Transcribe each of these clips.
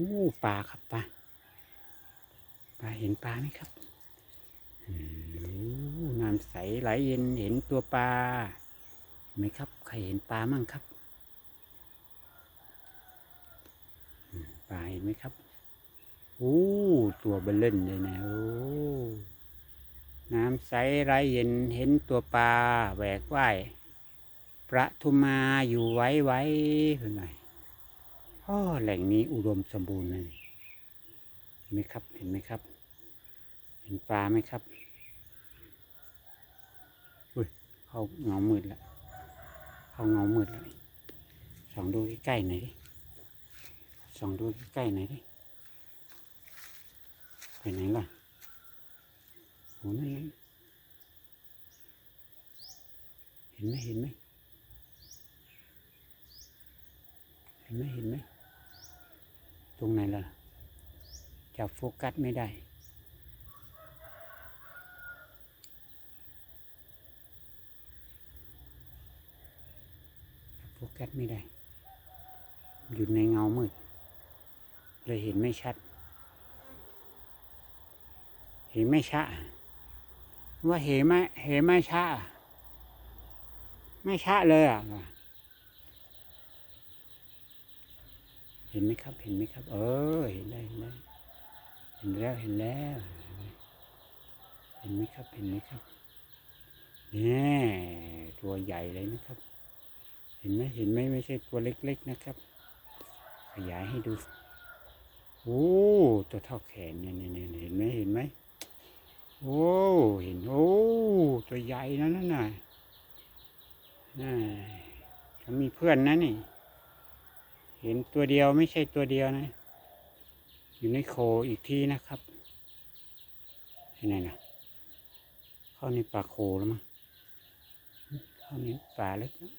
อู้ปลาครับปลาปลาเห็นปลาไหมครับน้ำใสไหลเย็นเห็นตัวปลาเห็นไหมครับ ใครเห็นปลามั่งครับปลาเห็นไหมครับอู้ตัวเบลเล่นเลยนะโอ้น้ำใสไหลเย็นเห็นตัวปลาแหวกว่ายประทุมมาอยู่ไว้ไว้เพื่อนหน่อย อ๋อแหล่งนี้อุดมสมบูรณ์เลยเห็นไหมครับ เห็นไหมครับ เห็นปลาไหมครับอุ้ยเขาเงามืดล้วเขาเงามืดล้วส่องดูใกล้ๆหน่อยดิส่องดูใกล้ๆหน่อยดิไปไหนล่ะโหนั่นเห็นไหมเห็นไหมเห็นไหมเห็นไหม ตรงไหนล่ะจับโฟกัสไม่ได้ โฟกัสไม่ได้ อยู่ในเงามืด เลยเห็นไม่ชัด เห็นไม่ชัดว่าเห็นไหมเห็นไม่ชัดไม่ชัดเลยอะ เห็นไหมครับ เห็นไหมครับ เออ เห็นได้เห็นได้เห็นแล้วเห็นแล้ว เห็นไหมครับ เห็นไหมครับเนี่ยตัวใหญ่เลยนะครับ เห็นไหมเห็นไหมไม่ใช่ตัวเล็ก ๆนะครับ ขยายให้ดูโอ้ตัวเท่าแขนเนี่ยเนี่ยเนี่ยเห็นไหมเห็นไหมโอ้เห็นโอ้ตัวใหญ่นะนั่นน่ะน่าเขามีเพื่อนนะนี่ เห็นตัวเดียวไม่ใช่ตัวเดียวนะ อยู่ในโคอีกที่นะครับเห็นไหมนะเข้าในป่าโคแล้วมั้งเข้าในป่าเล็กนะ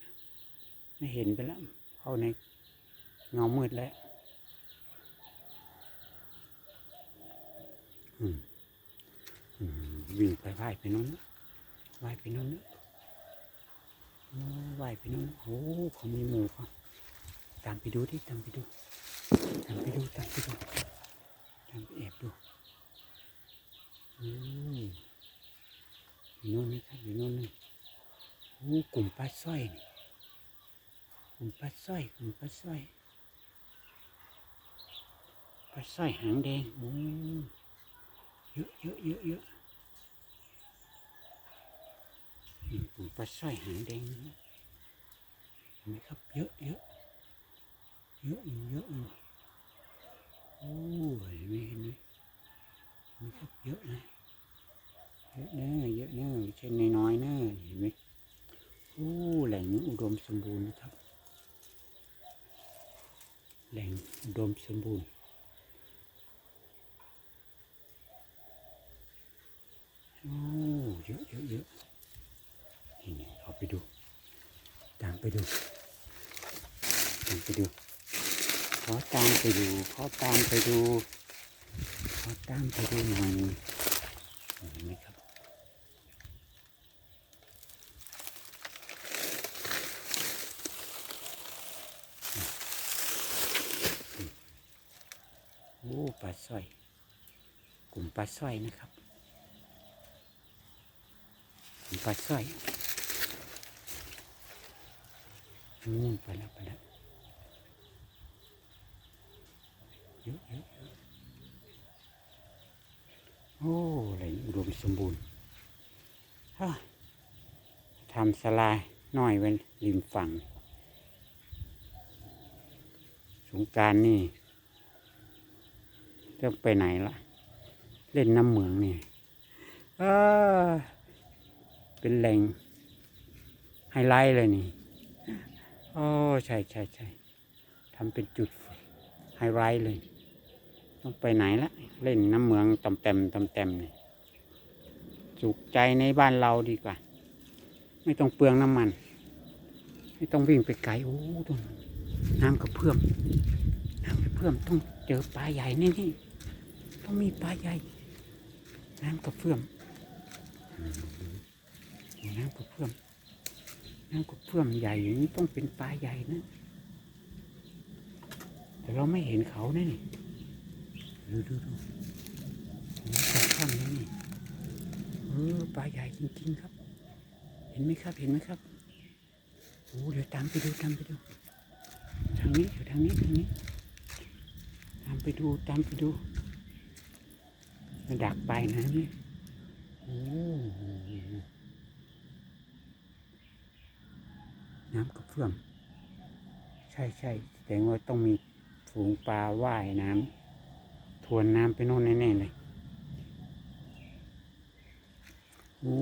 ไม่เห็นไปแล้ว เข้าในเงามืดแล้ววิ่งไปว่ายไปโน้นนะว่ายไปโน้นนะโอ้ว่ายไปโน้นโอ้เขามีหมูเขา ตามไปดูดิตามไปดู ตามไปดูตามไปดูตามไปแอบดูอืมอยู่โน่นนี่ครับอยู่โน่นนี่โอ้กลุ่มปลาสร้อยนี่กลุ่มปลาสร้อยกลุ่มปลาสร้อยปลาสร้อยหางแดงโอ้เยอะเยอะเยอะเยอะกลุ่มปลาสร้อยหางแดงนะเห็นไหมครับเยอะเยอะ เยอะอยู่เยอะอยู่โอ้ยไมเห็นไหมเห็นไหมครับเยอะนะเยอะเน้อเยอะเน้อไม่ใช่น้อยๆเน้อเห็นไหมโอ้แหล่งนี้อุดมสมบูรณ์นะครับ แหล่งอุดมสมบูรณ์โอ้เยอะเยอะเยอะนี่เอาไปดู ตามไปดูตามไปดู อตามไปดู ขอตามไปดู ขอตามไปดูหน่อยเห็นไหมครับโอ้ปลาสร้อย กลุ่มปลาสร้อยนะครับ กลุ่มปลาสร้อยอืมไปแล้วไปแล้ว เยอะเยอะเยอะ โอ้อะไรอุดมสมบูรณ์ทำสลายน้อยไว้ริมฝั่ง สงการนี่ต้องไปไหนล่ะเล่นน้ำเหมืองนี่เป็นแหล่งไฮไลท์เลยนี่ โอ้ ใช่ใช่ใช่ทำเป็นจุดไฮไลท์เลย ต้องไปไหนละเล่นน้ำเมืองตำเต็มตำเต็มเนี่ยสุขใจในบ้านเราดีกว่า ไม่ต้องเปลืองน้ำมัน ไม่ต้องวิ่งไปไกลโอ้ตรงน้ำกระเพื่อมน้ำกระเพื่อมต้องเจอปลาใหญ่แน่นี่ต้องมีปลาใหญ่ น้ำกระเพื่อมน้ำกระเพื่อมน้ำกระเพื่อมใหญ่อย่างนี้ต้องเป็นปลาใหญ่นะแต่เราไม่เห็นเขานะนี่ ดูดูดูโอ้ปลาข้างแล้วนี่เออปลาใหญ่จริง ๆ ครับ เห็นไหมครับเห็นไหมครับโอ้เดี๋ยวตามไปดูตามไปดูทางนี้อยู่ทางนี้ทางนี้ ตามไปดูตามไปดูมันดักไปนะนี่โอ้น้ำกระเพื่อมใช่ใช่แสดงว่าต้องมีฝูงปลาว่ายน้ำ วนน้ำไปโน่นแน่ๆเลยโอ้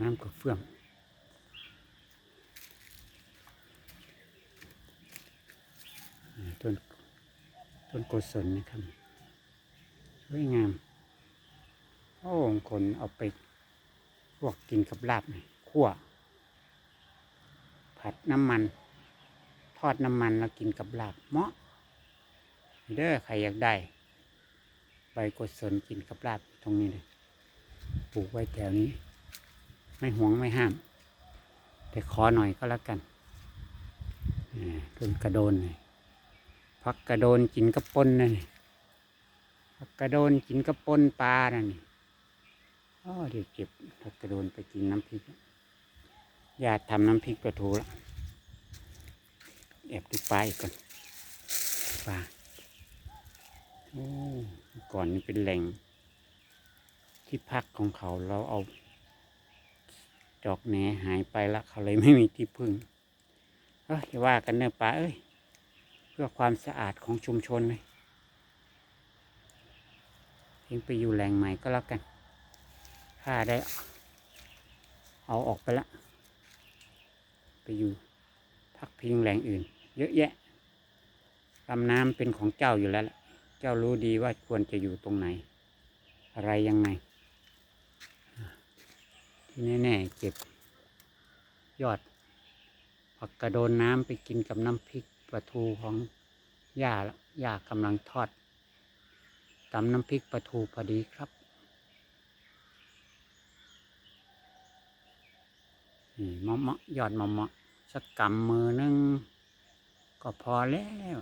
น้ำกระเพื่อมอ่าต้นต้นโกศลนะครับสวยงาม โอ้บางคนเอาไปลวกกินกับลาบหน่อยคั่ว ผัดน้ำมัน ทอดน้ำมันแล้วกินกับลาบเหมาะ เด้อใครอยากได้ ใบโกศลกินกับลาบตรงนี้เลยปลูกไว้แถวนี้ ไม่หวงไม่ห้าม แต่ขอหน่อยก็แล้วกันอ่ต้นกระโดนเลยผักกระโดนกินกระปนนั่นนี่ผักกระโดนกินกระปนปลานั่นนี่อ๋อเดี๋ยวเก็บผักกระโดนไปกินน้ำพริกญาติทำน้ำพริกปลาทูละแอบดูปลาอีกก่อนปลา ก่อนนี่เป็นแหล่ง ที่พักของเขาเราเอา จอกแหนหายไปละเขาเลยไม่มีที่พึ่งเอ้ยอย่าว่ากันเนอะปลาเอ้ย เพื่อความสะอาดของชุมชนเลยเองไปอยู่แหล่งใหม่ก็แล้วกันถ้าได้ เอาออกไปละ ไปอยู่พักพิงแหล่งอื่น เยอะแยะลำน้ำเป็นของเจ้าอยู่แล้วล่ะ เจ้ารู้ดีว่าควรจะอยู่ตรงไหน อะไรยังไง ที่แน่ๆเก็บ ยอดผักกระโดนน้ำไปกินกับน้ำพริกปลาทูของย่าละย่ากำลังทอดตำน้ำพริกปลาทูพอดีครับนี่มะมะยอดมะมะสักกำมือนึง ก็พอแล้ว